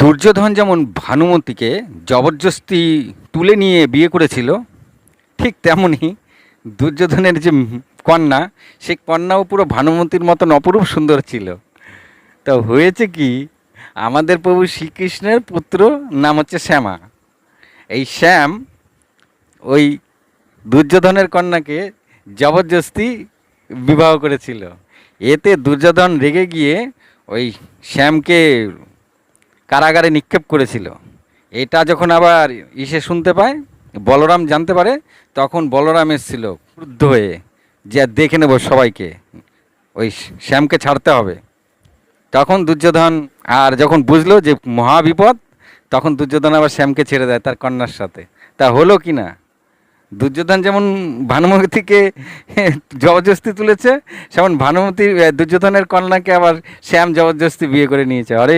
দুর্যোধন যেমন ভানুমতিকে জবরদস্তি তুলে নিয়ে বিয়ে করেছিল, ঠিক তেমনই দুর্যোধনের যে কন্যা সেই কন্যাও পুরো ভানুমতির মতন অপরূপ সুন্দর ছিল। তা হয়েছে কি, আমাদের প্রভু শ্রীকৃষ্ণের পুত্র নাম হচ্ছে শ্যামা। এই শ্যাম ওই দুর্যোধনের কন্যাকে জবরদস্তি বিবাহ করেছিল। এতে দুর্যোধন রেগে গিয়ে ওই শ্যামকে কারাগারে নিক্ষেপ করেছিল। এটা যখন আবার ইসে শুনতে পায়, বলরাম জানতে পারে, তখন বলরাম এসেছিল ক্রুদ্ধ হয়ে, যে দেখে নেব সবাইকে, ওই শ্যামকে ছাড়তে হবে। তখন দুর্যোধন আর যখন বুঝলো যে মহা বিপদ, তখন দুর্যোধন আবার শ্যামকে ছেড়ে দেয় তার কন্যার সাথে। তা হলো কি না? দুর্যোধন যেমন ভানুমতিকে জবরদস্তি তুলেছে, সেমন ভানুমতি দুর্যোধনের কন্যাকে আবার শ্যাম জবরদস্তি বিয়ে করে নিয়েছে। আরে